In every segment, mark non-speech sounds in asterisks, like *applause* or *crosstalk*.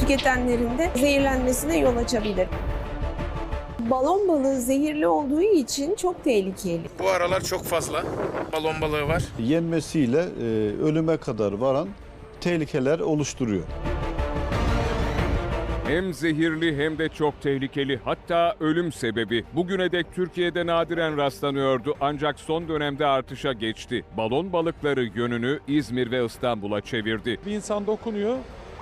tüketenlerin de zehirlenmesine yol açabilir. Balon balığı zehirli olduğu için çok tehlikeli. Bu aralar çok fazla balon balığı var. yenmesiyle e, ölüme kadar varan tehlikeler oluşturuyor. Hem zehirli hem de çok tehlikeli hatta ölüm sebebi. Bugüne dek Türkiye'de nadiren rastlanıyordu ancak son dönemde artışa geçti. Balon balıkları yönünü İzmir ve İstanbul'a çevirdi. Bir insan dokunuyor,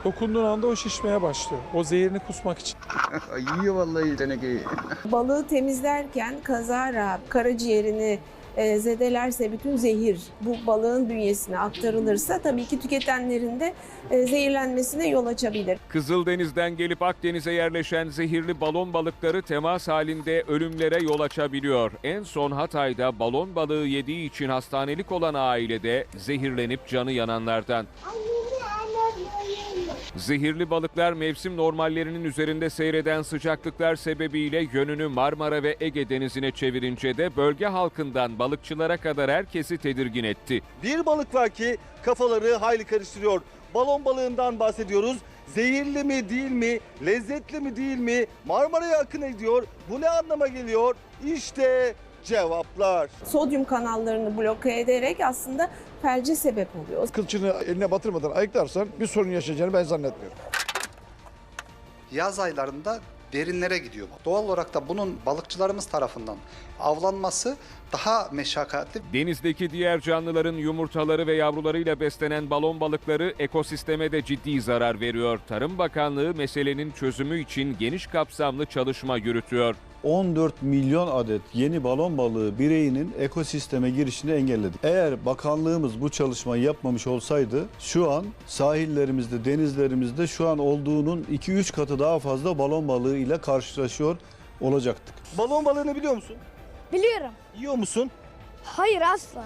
dokunduğun anda o şişmeye başlıyor. O zehirini kusmak için. *laughs* Yiyor vallahi tenekeyi. Balığı temizlerken kazara karaciğerini e, zedelerse bütün zehir bu balığın bünyesine aktarılırsa tabii ki tüketenlerin de e, zehirlenmesine yol açabilir. Kızıldeniz'den gelip Akdeniz'e yerleşen zehirli balon balıkları temas halinde ölümlere yol açabiliyor. En son Hatay'da balon balığı yediği için hastanelik olan ailede zehirlenip canı yananlardan. Zehirli balıklar mevsim normallerinin üzerinde seyreden sıcaklıklar sebebiyle yönünü Marmara ve Ege denizine çevirince de bölge halkından balıkçılara kadar herkesi tedirgin etti. Bir balık var ki kafaları hayli karıştırıyor. Balon balığından bahsediyoruz. Zehirli mi değil mi? Lezzetli mi değil mi? Marmara'ya akın ediyor. Bu ne anlama geliyor? İşte cevaplar. Sodyum kanallarını bloke ederek aslında felce sebep oluyor. kılçını eline batırmadan ayıklarsan bir sorun yaşayacağını ben zannetmiyorum. Yaz aylarında derinlere gidiyor. Doğal olarak da bunun balıkçılarımız tarafından avlanması daha meşakkatli. Denizdeki diğer canlıların yumurtaları ve yavrularıyla beslenen balon balıkları ekosisteme de ciddi zarar veriyor. Tarım Bakanlığı meselenin çözümü için geniş kapsamlı çalışma yürütüyor. 14 milyon adet yeni balon balığı bireyinin ekosisteme girişini engelledi. Eğer bakanlığımız bu çalışmayı yapmamış olsaydı şu an sahillerimizde, denizlerimizde şu an olduğunun 2-3 katı daha fazla balon balığı ile karşılaşıyor olacaktık. Balon balığını biliyor musun? Biliyorum. Yiyor musun? Hayır asla.